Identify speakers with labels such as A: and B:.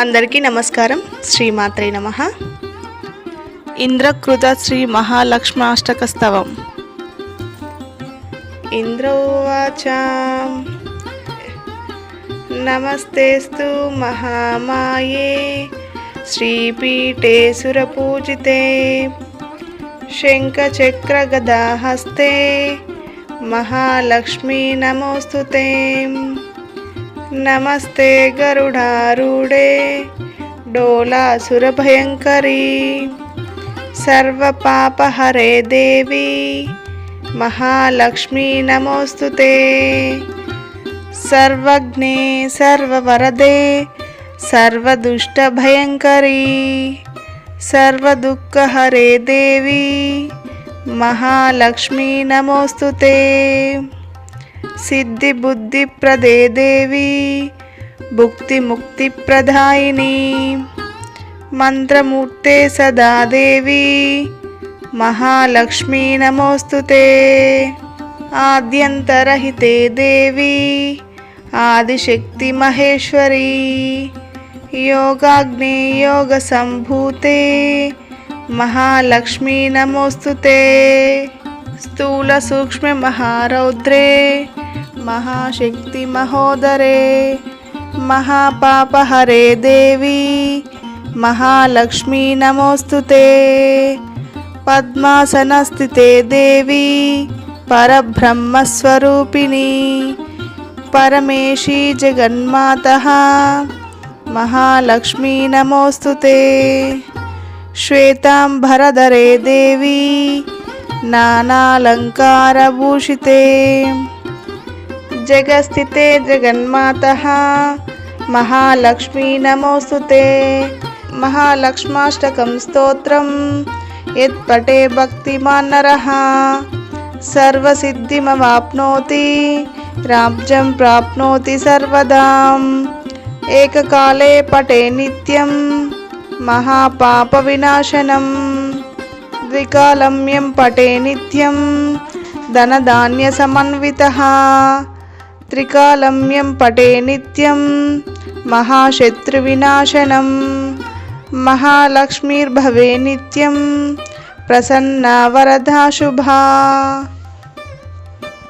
A: అందరికీ నమస్కారం. శ్రీమాత్రే నమ. ఇంద్రకృత శ్రీ మహాలక్ష్మాష్టక మహాలక్ష్మాష్టకస్తవం. ఇంద్రోవాచ. నమస్తే మహామాయే. శ్రీపీఠే సురపూజితే. శంఖచక్రగదాహస్తే. మహాలక్ష్మీ నమోస్తుతే. నమస్తే గరుడారుడే డోలాసురభయంకరీ సర్వపాపహరే దేవి మహాలక్ష్మీ నమోస్తుతే. సర్వజ్ఞే సర్వవరదే సర్వదుష్టభయంకరీ सर्वदुःखहरे देवी महालक्ष्मी नमोऽस्तु ते సిద్ధిబుద్ధిప్రదే దేవి భుక్తిముక్తిప్రదాయిని మంత్రమూర్తే సదా దేవి మహాలక్ష్మీ నమోస్తుతే. ఆద్యంతరహితే దేవి ఆదిశక్తి మహేశ్వరీ. యోగాగ్నే యోగ సంభూతే మహాలక్ష్మీ నమోస్తుతే. స్థూల సూక్ష్మ మహారౌద్రే. మహాశక్తి మహోదరే మహాపాపహరే దేవి మహాలక్ష్మీ నమోస్తుతే. పద్మాసనస్థితే దేవి పరబ్రహ్మస్వరూపిణి పరమేశీ జగన్మాత మహాలక్ష్మీ నమోస్తుతే. श्वेताम्भरधरे देवी नानालङ्कारभूषिते జగస్థితే జగన్మాత మహాలక్ష్మీ నమోస్తు తే మహాలక్ష్మాష్టకం స్తోత్రం యత్పటే భక్తిమాన్నర సర్వసిద్ధిమవాప్నోతి రాబ్జం ప్రాప్నోతి సర్వదాం ఏకకాలే పటే నిత్యం మహాపాపవినాశనం ద్వికాలమ్యం పటే నిత్యం ధనధాన్యసమన్విత త్రికాలమ్యం పటే నిత్యం మహాశత్రువినాశనం మహాలక్ష్మీర్భవే నిత్యం ప్రసన్నా వరదా శుభా